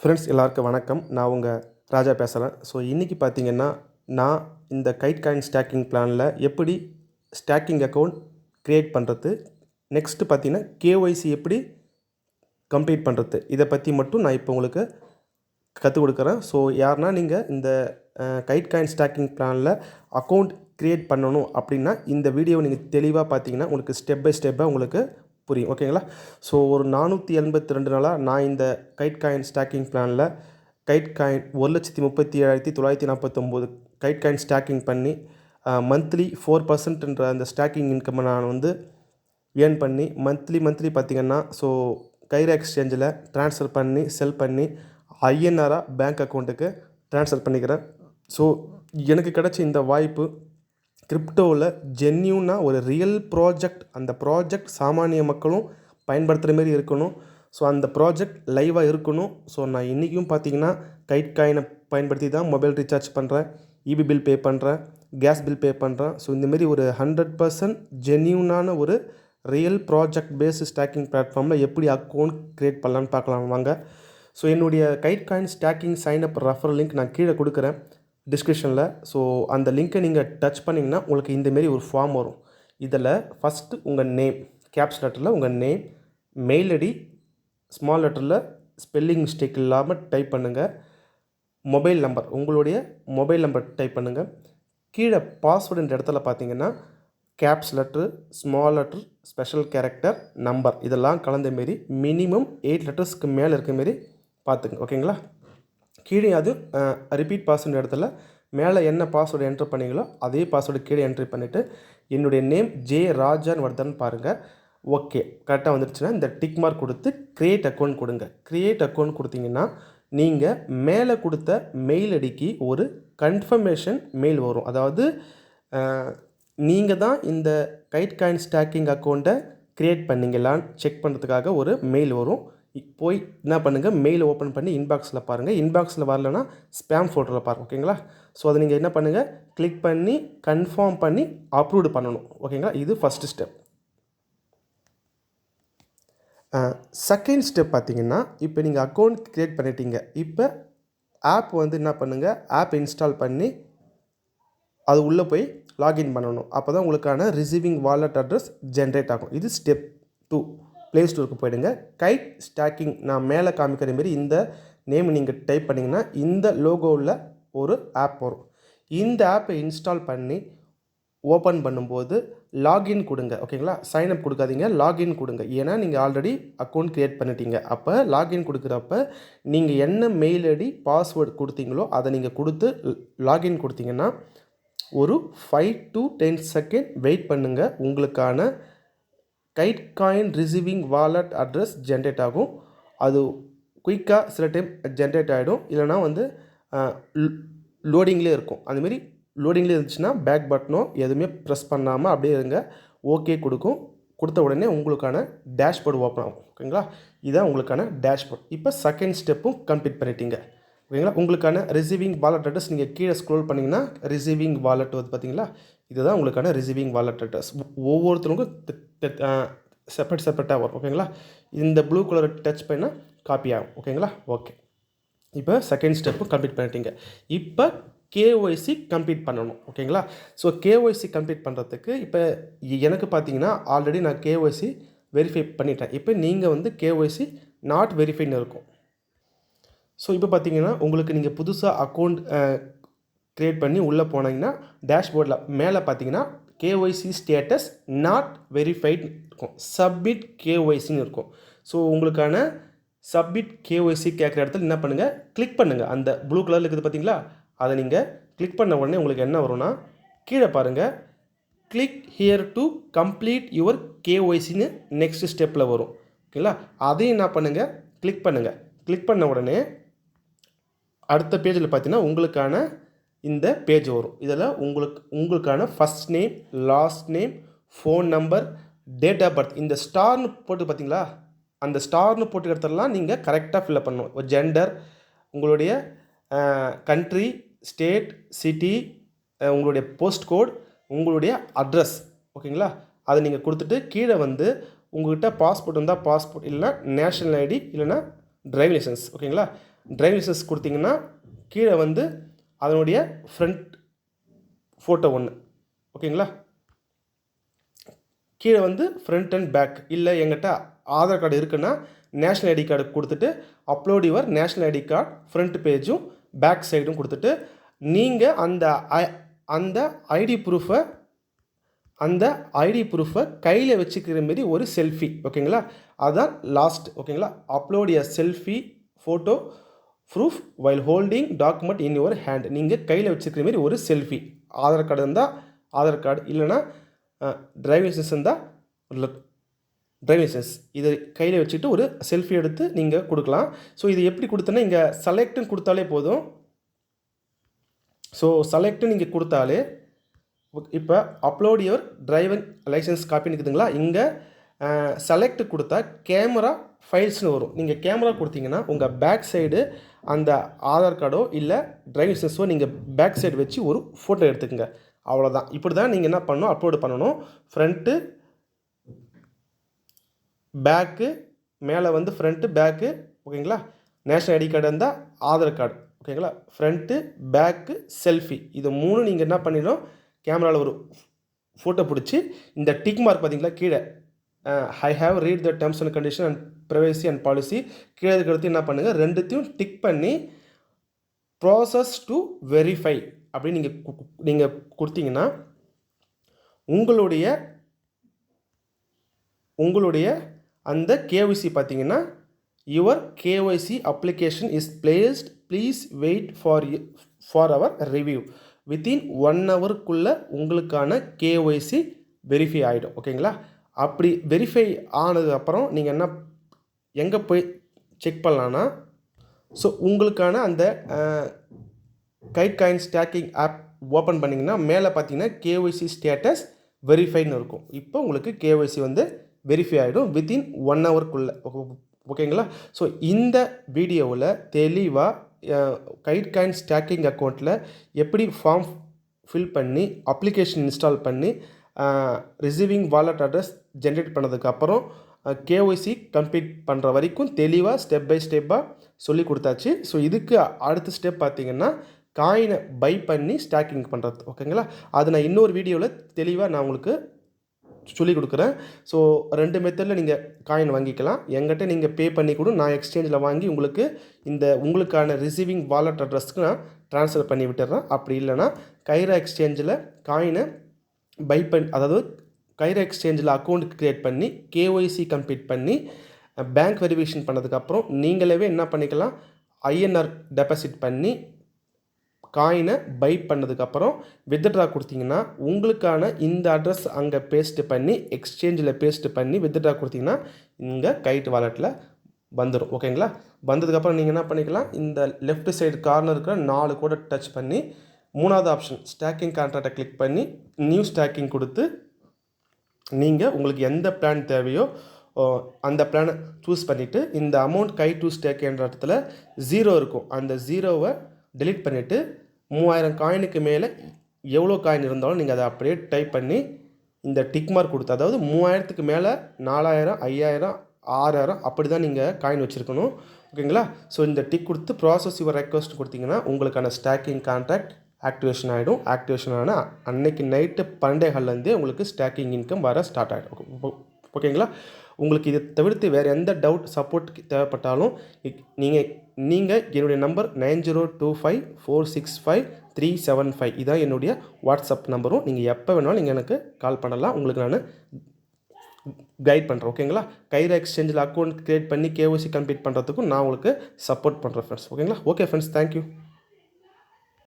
Friends எல்லாருக்கும் வணக்கம். நான் உங்கள் ராஜா பேசுகிறேன் ஸோ இன்றைக்கி பார்த்தீங்கன்னா நான் இந்த கைட் காயின் ஸ்டாக்கிங் பிளானில் எப்படி ஸ்டாக்கிங் அக்கௌண்ட் க்ரியேட் பண்ணுறது நெக்ஸ்ட்டு பார்த்தீங்கன்னா கேஒய்சி எப்படி கம்ப்ளீட் பண்ணுறது இதை பற்றி மட்டும் நான் இப்போ உங்களுக்கு கற்றுக் கொடுக்குறேன். ஸோ யாருன்னா நீங்கள் இந்த கைட் காயின் ஸ்டாக்கிங் பிளானில் அக்கௌண்ட் க்ரியேட் பண்ணணும் அப்படின்னா இந்த வீடியோவை நீங்கள் தெளிவாக பார்த்தீங்கன்னா உங்களுக்கு ஸ்டெப் பை ஸ்டெப்பாக உங்களுக்கு புரியும் ஓகேங்களா ஸோ ஒரு நானூற்றி எண்பத்தி ரெண்டு நாளாக நான் இந்த கைட் காயின் ஸ்டாக்கிங் பிளானில் கைட் காயின் ஒரு லட்சத்தி முப்பத்தி ஏழாயிரத்தி தொள்ளாயிரத்தி நாற்பத்தொம்போது கைட் காயின் ஸ்டாக்கிங் பண்ணி மந்த்லி ஃபோர் பர்சன்ட்ன்ற அந்த ஸ்டாக்கிங் இன்கம்மை நான் வந்து ஏர்ன் பண்ணி மந்த்லி மந்த்லி பார்த்திங்கன்னா ஸோ கைரா எக்ஸ்சேஞ்சில் ட்ரான்ஸ்ஃபர் பண்ணி செல் பண்ணி ஐஎன்ஆராக பேங்க் அக்கௌண்ட்டுக்கு ட்ரான்ஸ்ஃபர் பண்ணிக்கிறேன். ஸோ எனக்கு கிடச்ச இந்த வாய்ப்பு கிரிப்டோவில் ஜென்யூனாக ஒரு ரியல் ப்ராஜெக்ட் அந்த ப்ராஜெக்ட் சாமானிய மக்களும் பயன்படுத்துகிற மாரி இருக்கணும். ஸோ அந்த ப்ராஜெக்ட் லைவாக இருக்கணும். ஸோ நான் இன்றைக்கும் பார்த்தீங்கன்னா கைட் காயினை பயன்படுத்தி தான் மொபைல் ரீசார்ஜ் பண்ணுறேன் இபி பில் பே பண்ணுறேன் கேஸ் பில் பே பண்ணுறேன் ஸோ இந்தமாரி ஒரு ஹண்ட்ரட் பர்சன்ட் ஜென்யூனான ஒரு ரியல் ப்ராஜெக்ட் பேஸ்டு ஸ்டாக்கிங் பிளாட்ஃபார்மில் எப்படி அக்கௌண்ட் க்ரியேட் பண்ணலான்னு பார்க்கலாம் வாங்க. ஸோ என்னுடைய kite coin staking sign up refer link நான் கீழே கொடுக்குறேன். டிஸ்கிரிப்ஷனில் ஸோ அந்த லிங்க்கை நீங்கள் டச் பண்ணிங்கன்னா உங்களுக்கு இந்தமாரி ஒரு ஃபார்ம் வரும். இதில் ஃபஸ்ட்டு உங்கள் நேம் கேப்ஸ் லெட்டரில் உங்கள் நேம் மெயில் ஐடி ஸ்மால் லெட்டரில் ஸ்பெல்லிங் மிஸ்டேக் இல்லாமல் டைப் பண்ணுங்கள் மொபைல் நம்பர் உங்களுடைய மொபைல் நம்பர் டைப் பண்ணுங்கள் கீழே பாஸ்வேர்டுன்ற இடத்துல பார்த்தீங்கன்னா caps letter small letter special character number இதெல்லாம் கலந்த மாரி மினிமம் எயிட் லெட்டர்ஸ்க்கு மேலே இருக்க மாரி பார்த்துங்க ஓகேங்களா கீழே அது ரிப்பீட் பாஸ்வேர்டு இடத்துல மேலே என்ன பாஸ்வேர்டு என்ட்ரு பண்ணீங்களோ அதே பாஸ்வேர்டு கீழே என்ட்ரி பண்ணிவிட்டு என்னுடைய நேம் ஜே ராஜான் வர்தன் பாருங்கள் ஓகே கரெக்டாக வந்துருச்சுன்னா இந்த டிக் மார்க் கொடுத்து க்ரியேட் அக்கௌண்ட் கொடுங்க. க்ரியேட் அக்கௌண்ட் கொடுத்தீங்கன்னா நீங்கள் மேலே கொடுத்த மெயில் அடிக்கு ஒரு கன்ஃபர்மேஷன் மெயில் வரும். அதாவது நீங்கள் தான் இந்த கைட் காயின் ஸ்டாக்கிங் அக்கௌண்ட்டை க்ரியேட் பண்ணீங்களான்னு செக் பண்ணுறதுக்காக ஒரு மெயில் வரும். போய் என்ன பண்ணுங்கள் மெயில் ஓப்பன் பண்ணி இன்பாக்ஸில் பாருங்கள் இன்பாக்ஸில் வரலன்னா ஸ்பேம் ஃபோட்டோவில் பாருங்கள் ஓகேங்களா ஸோ அதை நீங்கள் என்ன பண்ணுங்கள் கிளிக் பண்ணி கன்ஃபார்ம் பண்ணி அப்ரூவ்டு பண்ணணும் ஓகேங்களா இது ஃபஸ்ட்டு ஸ்டெப் செகண்ட் ஸ்டெப் பார்த்தீங்கன்னா இப்போ நீங்கள் அக்கௌண்ட் க்ரியேட் பண்ணிட்டீங்க. இப்போ ஆப் வந்து என்ன பண்ணுங்கள் ஆப் இன்ஸ்டால் பண்ணி அது உள்ளே போய் லாகின் பண்ணணும். அப்போ தான் உங்களுக்கான ரிசீவிங் வாலெட் அட்ரஸ் ஜென்ரேட் ஆகும். இது ஸ்டெப் டூ ப்ளே ஸ்டோருக்கு போயிடுங்க. கைட் ஸ்டாக்கிங் நான் மேலே காமிக்கிற மாரி இந்த நேம் நீங்கள் டைப் பண்ணிங்கன்னா இந்த லோகோவில் ஒரு ஆப் வரும். இந்த ஆப்பை இன்ஸ்டால் பண்ணி ஓப்பன் பண்ணும்போது லாகின் கொடுங்க. ஓகேங்களா சைன் அப் கொடுக்காதீங்க. லாகின் கொடுங்க. ஏன்னா நீங்கள் ஆல்ரெடி அக்கௌண்ட் க்ரியேட் பண்ணிட்டீங்க. அப்போ லாகின் கொடுக்குறப்ப நீங்கள் என்ன மெயில் ஐடி பாஸ்வேர்டு கொடுத்தீங்களோ அதை நீங்கள் கொடுத்து லாகின் கொடுத்தீங்கன்னா ஒரு five to ten second wait பண்ணுங்கள் உங்களுக்கான kite coin receiving wallet address generate ஆகும். அது குயிக்காக சில டைம் ஜென்ரேட் ஆகிடும் இல்லைனா வந்து லோடிங்லேயே இருக்கும். அதுமாரி லோடிங்லேயே இருந்துச்சுன்னா பேக் பட்டனோ எதுவுமே ப்ரெஸ் பண்ணாமல் அப்படியே இருங்க. ஓகே கொடுக்கும். கொடுத்த உடனே உங்களுக்கான டேஷ்போர்டு ஓப்பன் ஆகும். ஓகேங்களா? இதுதான் உங்களுக்கான டேஷ்போர்ட். இப்போ செகண்ட் ஸ்டெப்பும் கம்ப்ளீட் பண்ணிட்டீங்க. ஓகேங்களா? உங்களுக்கான ரிசீவிங் வாலெட் அட்ரஸ் நீங்கள் கீழே ஸ்க்ரோல் பண்ணிங்கன்னா ரிசீவிங் வாலெட் வந்து பார்த்தீங்களா இதுதான் உங்களுக்கான ரிசீவிங் வாலெட் அட்ரஸ் ஒவ்வொருத்தருக்கும் செப்பரேட் செப்பரேட்டாக வரும். ஓகேங்களா இந்த ப்ளூ கலரை டச் பண்ணால் காப்பி ஆகும். ஓகேங்களா ஓகே இப்போ செகண்ட் ஸ்டெப்பு கம்ப்ளீட் பண்ணிட்டீங்க. இப்போ கேஒய்சி கம்ப்ளீட் பண்ணணும். ஓகேங்களா ஸோ கேஒய்சி கம்ப்ளீட் பண்ணுறதுக்கு இப்போ எனக்கு பார்த்தீங்கன்னா ஆல்ரெடி நான் கேஒய்சி வெரிஃபை பண்ணிட்டேன். இப்போ நீங்கள் வந்து கேஒய்சி நாட் வெரிஃபைன்னு இருக்கும். ஸோ இப்போ பார்த்தீங்கன்னா உங்களுக்கு நீங்கள் புதுசாக அக்கௌண்ட் க்ரியேட் பண்ணி உள்ளே போனீங்கன்னா டேஷ்போர்டில் மேலே பார்த்தீங்கன்னா கேஒய்சி ஸ்டேட்டஸ் நாட் வெரிஃபைட் இருக்கும். சப்மிட் கேஒய்சின்னு இருக்கும். ஸோ உங்களுக்கான சப்மிட் கேஒய்சி கேட்குற இடத்துல என்ன பண்ணுங்கள் கிளிக் பண்ணுங்கள் அந்த ப்ளூ கலரில் இருக்குது பார்த்தீங்களா அதை நீங்கள் கிளிக் பண்ண உடனே உங்களுக்கு என்ன வரும்னா கீழே பாருங்கள் click here to complete your கேஒய்சின்னு next ஸ்டெப்பில் வரும். ஓகேங்களா அதையும் என்ன பண்ணுங்கள் கிளிக் பண்ணுங்கள் கிளிக் பண்ண உடனே அடுத்த பேஜில் பார்த்தீங்கன்னா உங்களுக்கான இந்த பேஜ் வரும். இதில் உங்களுக்கு உங்களுக்கான first name last name phone number date of birth இந்த ஸ்டார்னு போட்டு பார்த்தீங்களா? அந்த ஸ்டார்னு போட்டு இடத்துலலாம் நீங்கள் கரெக்டாக ஃபில்அப் பண்ணணும். ஒரு ஜெண்டர் உங்களுடைய கண்ட்ரி ஸ்டேட் சிட்டி உங்களுடைய போஸ்ட் கோட் உங்களுடைய அட்ரஸ் ஓகேங்களா? அதை நீங்கள் கொடுத்துட்டு கீழே வந்து உங்கள்கிட்ட பாஸ்போர்ட் இருந்தால் பாஸ்போர்ட் இல்லைனா நேஷ்னல் ஐடி இல்லைனா டிரைவிங் லைசன்ஸ் ஓகேங்களா? டிரைவிங் லைசன்ஸ் கொடுத்தீங்கன்னா கீழே வந்து அதனுடைய ஃப்ரண்ட் ஃபோட்டோ ஒன்று ஓகேங்களா? கீழே வந்து ஃப்ரண்ட் அண்ட் பேக் இல்லை எங்கிட்ட ஆதார் கார்டு இருக்குன்னா நேஷ்னல் ஐடி கார்டு கொடுத்துட்டு upload your national ID card front பேஜும் back சைடும் கொடுத்துட்டு நீங்கள் அந்த ஐ- அந்த ஐடி ப்ரூஃபை அந்த ஐடி ப்ரூஃபை கையில் வச்சுக்கிற மாரி ஒரு செல்ஃபி ஓகேங்களா? அதுதான் லாஸ்ட் ஓகேங்களா? Upload a selfie photo proof while holding document in your hand நீங்கள் கையில் வச்சுருக்கிற மாரி ஒரு செல்ஃபி ஆதார் கார்டு இருந்தால் ஆதார் கார்டு இல்லைன்னா டிரைவிங் லைசன்ஸ் இருந்தால் டிரைவிங் லைசன்ஸ் இதை கையில் வச்சுட்டு ஒரு செல்ஃபி எடுத்து நீங்கள் கொடுக்கலாம். ஸோ இது எப்படி கொடுத்தோன்னா இங்கே செலக்ட்னு கொடுத்தாலே போதும். ஸோ செலக்ட்னு நீங்கள் கொடுத்தாலே இப்போ அப்லோட் யுவர் டிரைவிங் லைசன்ஸ் காப்பின்னு இருக்குதுங்களா இங்கே செலக்ட் கொடுத்தா கேமரா ஃபைல்ஸ்னு வரும். நீங்கள் கேமரா கொடுத்தீங்கன்னா உங்கள் பேக் சைடு அந்த ஆதார் கார்டோ இல்லை டிரைவிங் லைசன்ஸோ நீங்கள் பேக் சைடு வச்சு ஒரு ஃபோட்டோ எடுத்துக்கோங்க. அவ்வளோதான் இப்படி தான் நீங்கள் என்ன பண்ணணும்? அப்லோடு பண்ணணும். ஃப்ரண்ட்டு பேக்கு மேலே வந்து ஃப்ரண்ட்டு பேக்கு ஓகேங்களா நேஷ்னல் ஐடி கார்டு இருந்தால் ஆதார் கார்டு ஓகேங்களா ஃப்ரண்ட்டு பேக்கு செல்ஃபி இது மூணு நீங்கள் என்ன பண்ணிடணும்? கேமராவில் ஒரு ஃபோட்டோ பிடிச்சி இந்த டிக் மார்க் பார்த்தீங்களா கீழே. I have read the terms and condition and privacy and policy கீழே இருக்கிறது என்ன பண்ணுங்கள் ரெண்டுத்தையும் டிக் பண்ணி ப்ராசஸ் டு வெரிஃபை அப்படின்னு நீங்கள் நீங்கள் கொடுத்தீங்கன்னா உங்களுடைய உங்களுடைய அந்த கேஒய்சி பார்த்தீங்கன்னா your KYC application is placed please wait for for our review within one ஹவருக்குள்ளே உங்களுக்கான கேஒய்சி வெரிஃபை ஆகிடும் ஓகேங்களா அப்படி வெரிஃபை ஆனது அப்புறம் நீங்கள் என்ன எங்கே போய் செக் பண்ணலான்னா ஸோ உங்களுக்கான அந்த kite coin staking app open பண்ணிங்கன்னா மேலே பார்த்தீங்கன்னா கேஒய்சி ஸ்டேட்டஸ் வெரிஃபைன்னு இருக்கும். இப்போ உங்களுக்கு கேஒய்சி வந்து வெரிஃபை ஆகிடும் வித்தின் ஒன் ஹவருக்குள்ளே ஓகேங்களா ஸோ இந்த வீடியோவில் தெளிவாக கைட் காயின் ஸ்டாக்கிங் அக்கௌண்ட்டில் எப்படி ஃபார்ம் ஃபில் பண்ணி அப்ளிகேஷன் இன்ஸ்டால் பண்ணி ரிசீவிங் வாலெட் அட்ரஸ் ஜென்ரேட் பண்ணதுக்கப்புறம் கேஒய்சி கம்ப்ளீட் பண்ணுற வரைக்கும் தெளிவாக ஸ்டெப் பை ஸ்டெப்பாக சொல்லி கொடுத்தாச்சு. ஸோ இதுக்கு அடுத்த ஸ்டெப் பார்த்தீங்கன்னா காயினை பை பண்ணி ஸ்டாக்கிங் பண்ணுறது ஓகேங்களா அது நான் இன்னொரு வீடியோவில் தெளிவாக நான் உங்களுக்கு சொல்லி கொடுக்குறேன். ஸோ ரெண்டு மெத்தடில் நீங்கள் காயின் வாங்கிக்கலாம். எங்கிட்ட நீங்கள் பே பண்ணி கூட. நான் எக்ஸ்சேஞ்சில் வாங்கி உங்களுக்கு இந்த உங்களுக்கான ரிசீவிங் வாலெட் அட்ரஸ்க்கு நான் ட்ரான்ஸ்ஃபர் பண்ணி விட்டுறேன். அப்படி இல்லைன்னா கைரா எக்ஸ்சேஞ்சில் காயினை பை பண் அதாவது கைரா எக்ஸ்சேஞ்சில் அக்கௌண்ட் க்ரியேட் பண்ணி கேஒய்சி கம்ப்ளீட் பண்ணி பேங்க் வெரிஃபிகேஷன் பண்ணதுக்கப்புறம் நீங்களே என்ன பண்ணிக்கலாம்? ஐஎன்ஆர் டெபாசிட் பண்ணி காயினை பை பண்ணதுக்கப்புறம் வித்ட்ரா கொடுத்தீங்கன்னா உங்களுக்கான இந்த அட்ரஸ் அங்கே பேஸ்ட் பண்ணி எக்ஸ்சேஞ்சில் பேஸ்ட் பண்ணி வித்ட்ரா கொடுத்தீங்கன்னா இங்கே கைட் வாலெட்டில் வந்துடும் ஓகேங்களா வந்ததுக்கப்புறம் நீங்கள் என்ன பண்ணிக்கலாம்? இந்த லெஃப்ட் சைடு கார்னர் இருக்கிற நாலு கூட டச் பண்ணி மூணாவது ஆப்ஷன் ஸ்டாக்கிங் கான்ட்ராக்டை கிளிக் பண்ணி நியூ ஸ்டாக்கிங் கொடுத்து நீங்கள் உங்களுக்கு எந்த பிளான் தேவையோ அந்த பிளானை சூஸ் பண்ணிவிட்டு இந்த அமௌண்ட் கை டு ஸ்டேக்ன்ற இடத்துல ஜீரோ இருக்கும். அந்த ஜீரோவை டெலிட் பண்ணிவிட்டு மூவாயிரம் காயினுக்கு மேலே எவ்வளோ காயின் இருந்தாலும் நீங்கள் அதை அப்படியே டைப் பண்ணி இந்த டிக் மார்க் கொடுத்து அதாவது மூவாயிரத்துக்கு மேலே நாலாயிரம் ஐயாயிரம் ஆறாயிரம் அப்படி தான் நீங்கள் காயின் வச்சுருக்கணும். ஓகேங்களா? ஸோ இந்த டிக் கொடுத்து ப்ராசஸ் யுவர் ரெக்வஸ்ட் கொடுத்தீங்கன்னா உங்களுக்கான ஸ்டாக்கிங் கான்ட்ராக்ட் ஆக்டிவேஷன் ஆகிடும் ஆக்டிவேஷன் ஆனால் அன்னைக்கு நைட்டு பன்னெண்டேகால்லேருந்தே உங்களுக்கு ஸ்டாக்கிங் இன்கம் வர ஸ்டார்ட் ஆகிடும் ஓகேங்களா உங்களுக்கு இதை தவிர்த்து வேறு எந்த டவுட் சப்போர்ட் தேவைப்பட்டாலும் நீங்கள் நீங்கள் என்னுடைய number nine zero two five four six five three seven five இதான் என்னுடைய வாட்ஸ்அப் நம்பரும் நீங்கள் எப்போ வேணாலும் நீங்கள் எனக்கு கால் பண்ணலாம். உங்களுக்கு நான் கைட் பண்ணுறேன் ஓகேங்களா கைரா எக்ஸ்சேஞ்சில் அக்கௌண்ட் க்ரியேட் பண்ணி கேஓசி கம்ப்ளீட் பண்ணுறதுக்கும் நான் உங்களுக்கு சப்போர்ட் பண்ணுறேன் ஃப்ரெண்ட்ஸ் ஓகேங்களா ஓகே ஃப்ரெண்ட்ஸ் தேங்க்யூ